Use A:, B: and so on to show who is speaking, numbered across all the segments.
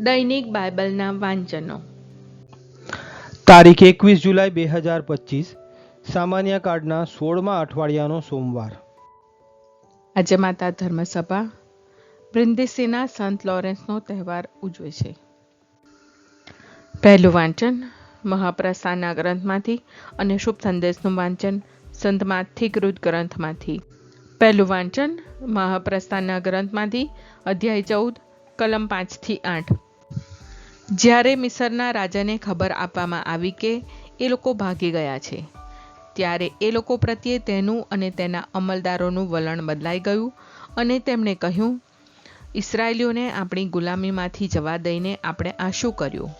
A: દૈનિક બાઇબલના વાંચનો.
B: તારીખ એકવીસ જુલાઈ બે હજાર પચીસ સામાન્ય કાર્ડના સોળમા અઠવાડિયાનો સોમવાર.
A: આજે માતા ધર્મસભા બ્રિન્દિસીના સંત લોરેન્સનો તહેવાર ઉજવે છે. પહેલું વાંચન મહાપ્રસ્થાનના ગ્રંથમાંથી અને શુભ સંદેશનું વાંચન સંતમાંથી કૃત ગ્રંથમાંથી. પહેલું વાંચન મહાપ્રસ્થાનના ગ્રંથમાંથી અધ્યાય ચૌદ કલમ પાંચથી આઠ. જ્યારે મિસરના રાજાને ખબર આપવામાં આવી કે એ લોકો ભાગી ગયા છે, ત્યારે એ લોકો પ્રત્યે તેનું અને તેના અમલદારોનું વલણ બદલાઈ ગયું અને તેમણે કહ્યું ઈસરાયલીઓને આપણી ગુલામીમાંથી જવા દઈને આપણે આ શું કર્યું?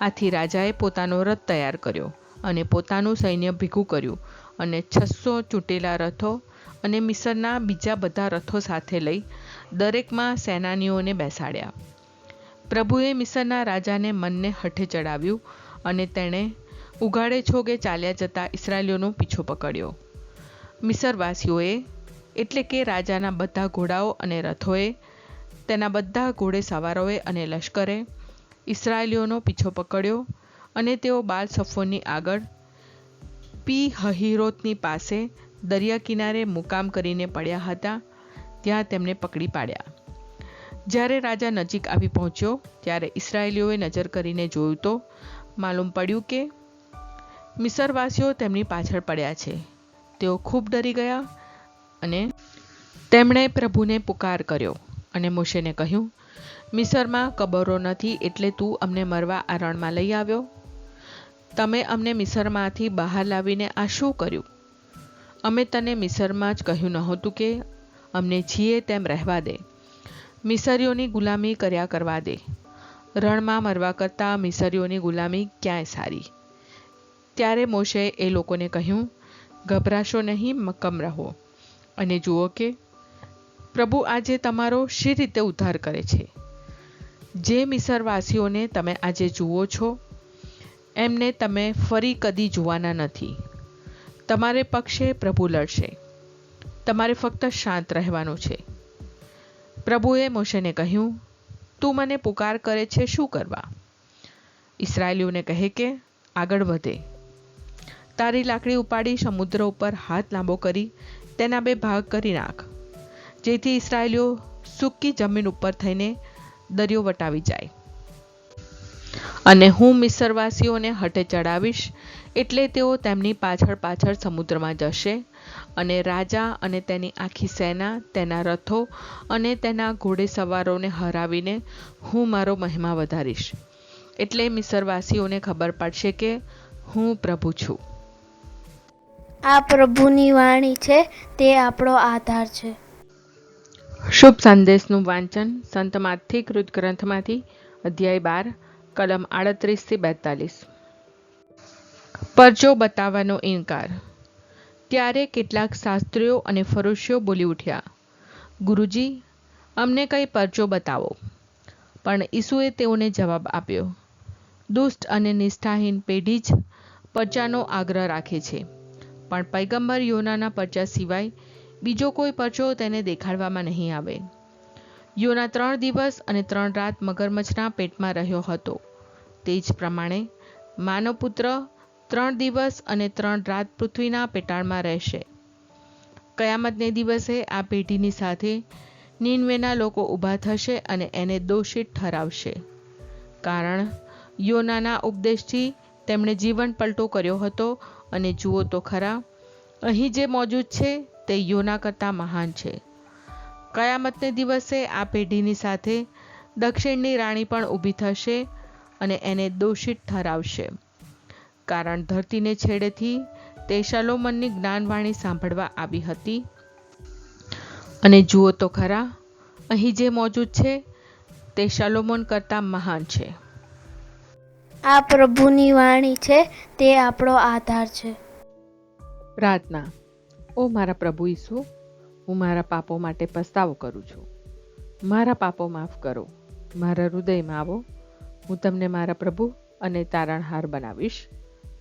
A: આથી રાજાએ પોતાનો રથ તૈયાર કર્યો અને પોતાનું સૈન્ય ભેગું કર્યું અને છસો ચૂંટેલા રથો અને મિસરના બીજા બધા રથો સાથે લઈ દરેકમાં સેનાનીઓને બેસાડ્યા. પ્રભુએ મિસરના રાજાને મનને હઠે ચડાવ્યું અને તેણે ઉઘાડે છોગે ચાલ્યા જતા ઇસરાયલીઓનો પીછો પકડ્યો. મિસરવાસીઓએ, એટલે કે રાજાના બધા ઘોડાઓ અને રથોએ, તેના બધા ઘોડે સવારોએ અને લશ્કરે ઇસરાયલીઓનો પીછો પકડ્યો અને તેઓ બાલ સફોની આગળ પી હહીરોતની પાસે દરિયા કિનારે મુકામ કરીને પડ્યા હતા ત્યાં તેમને પકડી પાડ્યા. જ્યારે રાજા નજીક આવી પહોંચ્યો, ત્યારે ઇસરાયેલીઓએ નજર કરીને જોયું તો માલુમ પડ્યું કે મિસરવાસીઓ તેમની પાછળ પડ્યા છે. તેઓ ખૂબ ડરી ગયા અને તેમણે પ્રભુને પુકાર કર્યો અને મોશેને કહ્યું, મિસરમાં કબરો નથી એટલે તું અમને મરવા આ રણમાં લઈ આવ્યો. તમે અમને મિસરમાંથી બહાર લાવીને આ શું કર્યું? અમે તને મિસરમાં જ કહ્યું નહોતું કે અમને જીએ તેમ રહેવા દે. મિસરીઓની ગુલામી કર્યા કરવા દે. રણમાં મરવા કરતાં મિસરીઓની ગુલામી ક્યાંય સારી? ત્યારે મોશે એ લોકોને કહ્યું, ગભરાશો નહીં, મક્કમ રહો. અને જુઓ કે, પ્રભુ આજે તમારો શી રીતે ઉદ્ધાર કરે છે? જે મિસરવાસીઓને તમે આજે જુઓ છો, એમને તમે ફરી કદી જોવાના નથી. તમારે પક્ષે પ્રભુ લડશે. તમારે ફક્ત શાંત રહેવાનું છે. પ્રભુએ મોશેને કહ્યું, તું મને પુકાર કરે છે, શું કરવા? ઇસરાયલીઓને કહે કે, આગળ વધે. તારી લાકડી ઉપાડી સમુદ્ર ઉપર હાથ લાંબો કરી, તેના બે ભાગ કરી નાખ, જેથી ઇસરાયલીઓ સૂકી જમીન ઉપર થઈને દરિયો વટાવી જાય. અને હું મિસરવાસીઓને હટે ચડાવીશ એટલે તેઓ તેમની પાછળ પાછળ સમુદ્રમાં જશે અને રાજા અને તેની આખી સેના તેના રથો અને તેના ઘોડેસવારોને હરાવીને હું મારો મહિમા વધારીશ. એટલે મિસરવાસીઓને ખબર પડશે કે હું પ્રભુ છું.
C: આ પ્રભુની વાણી છે તે આપણો આધાર છે.
A: શુભ સંદેશનું વાંચન સંતમાંથી કૃત ગ્રંથમાંથી અધ્યાય બાર કલમ આડત્રીસથી બેતાલીસ. પરચો બતાવવાનો ઇનકાર. ત્યારે કેટલાક શાસ્ત્રીઓ અને ફરોશીઓ બોલી ઉઠ્યા, ગુરુજી, અમને કંઈ પરચો બતાવો. પણ ઈસુએ તેઓને જવાબ આપ્યો, દુષ્ટ અને નિષ્ઠાહીન પેઢી જ પરચાનો આગ્રહ રાખે છે. પણ પૈગંબર યોનાના પરચા સિવાય બીજો કોઈ પરચો તેને દેખાડવામાં નહીં આવે. યોના ત્રણ દિવસ અને ત્રણ રાત મગરમચ્છના પેટમાં રહ્યો હતો. તે જ પ્રમાણે માનવપુત્ર ત્રણ દિવસ અને ત્રણ રાત પૃથ્વીના પેટાળમાં રહેશે. કયામતને દિવસે આ પેઢીની સાથે નીનવેના લોકો ઊભા થશે અને એને દોષિત ઠરાવશે. કારણ, યોનાના ઉપદેશથી તેમણે જીવન પલટો કર્યો હતો અને જુઓ તો ખરા, અહીં જે મોજૂદ છે તે યોના કરતાં મહાન છે. કયામતને દિવસે આ પેઢીની સાથે દક્ષિણની રાણી પણ ઊભી થશે અને એને દોષિત ઠરાવશે. કારણ ધરતીને છેડેથી તે શલોમનની જ્ઞાનવાણી સાંભળવા આવી હતી. અને જુઓ તો ખરા અહીં જે મોજૂદ છે તે શલોમોન કરતાં મહાન છે.
C: આ પ્રભુની વાણી છે તે આપણો આધાર છે.
A: પ્રાર્થના ઓ મારા પ્રભુ ઈસુ હું મારા પાપો માટે પસ્તાવો કરું છું. મારા પાપો માફ કરો મારા હૃદયમાં આવો. હું તમને મારા પ્રભુ અને તારણહાર બનાવીશ.